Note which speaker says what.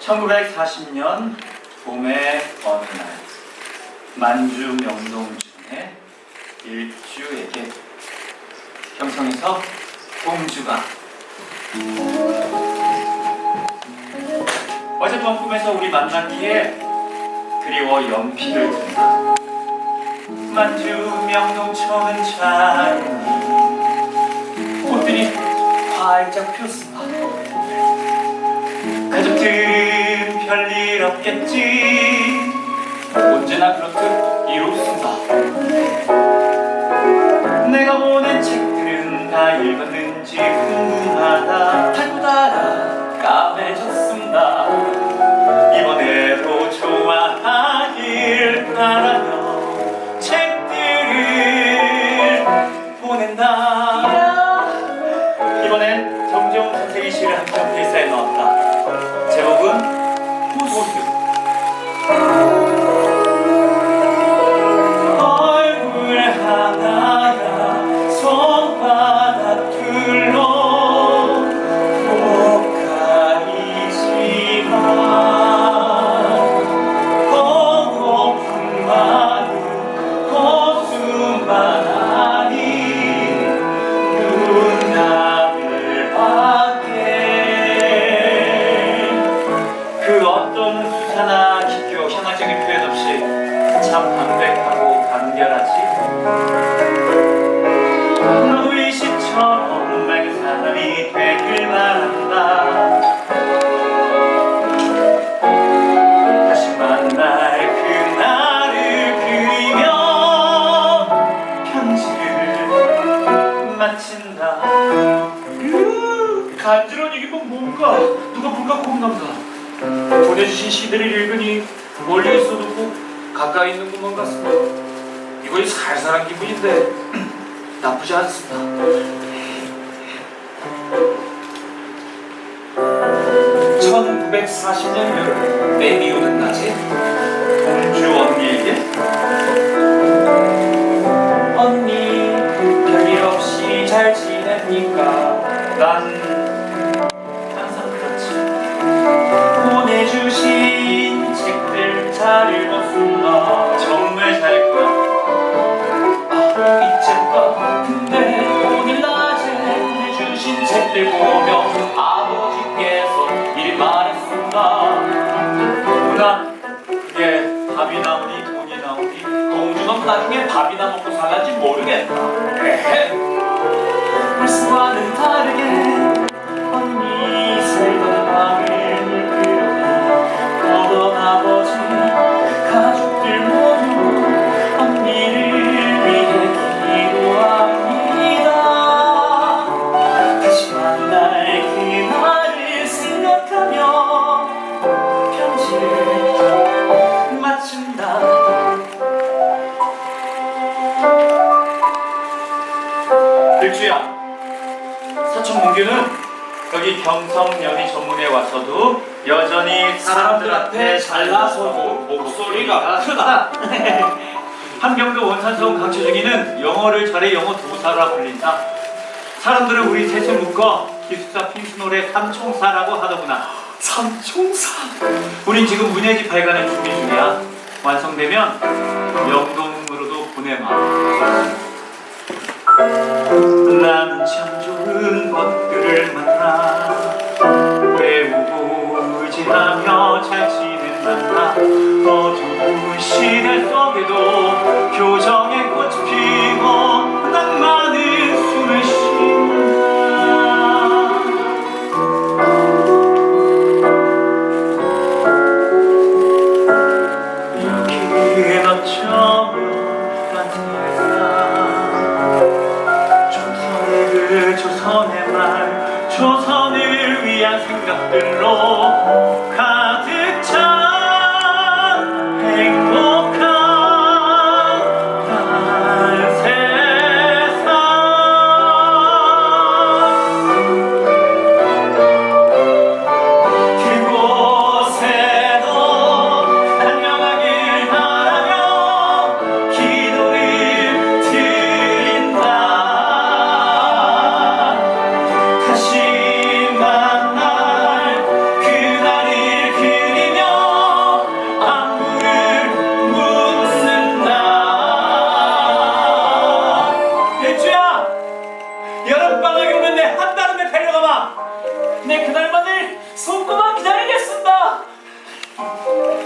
Speaker 1: 1940년 봄의 어느 날 만주 명동중의 일주에게 경성에서 공주가 어젯밤 꿈에서 우리 만났기에 그리워 연필을 든다 만주 명동청은 잘 꽃들이 활짝 피었 별일 없겠지. 언제나 그렇듯 이롭습니다. 내가 보낸 책들은 다 읽었는지 궁금하다 호 어떤 수사나 기교 현학적인 표현 없이 참 담백하고 간결하지. 이 시처럼 맑은 사람이 되길 바란다. 다시 만날 그날을 그리며 편지를 마친다. 으, 간지러운 이게 뭐 뭔가? 누가 볼까 고민한다 보내주신 시들을 읽으니 멀리 있어도 꼭 가까이 있는 것만 같습니다. 이거 살살한 기분인데 나쁘지 않습니다. 1940년 여름 내 미우는 낮에 동주 언 읽었습니다. 정말 잘 읽고요. 아 이제까 근데 오늘 낮에 보내주신 책들 보며 아버지께서 이리 말했습니다. 누나 그게 밥이 나오니 돈이 나오니 공주는 나중에 밥이나 먹고 살란지 모르겠다. 에헤 일주야 사촌 문규는 여기 경성여기 전문에 와서도 여전히 사람들한테 잘나서고 목소리가 크다. 한경도 원산성 강철중이는 영어를 잘해 영어 도사라 불린다. 사람들은 우리 셋을 묶어 기숙사 핑크노래 삼총사라고 하더구나. 삼총사? 우린 지금 문예지 발간을 준비 중이야. 완성되면 명동으로도 보내마. 나는 참 좋은 것들을 만나 외우고 의지하며 잘 지낸단다 어두운 시대 속에도 교정의 조선을 위한 생각들로 가득
Speaker 2: そこは左ですんだ。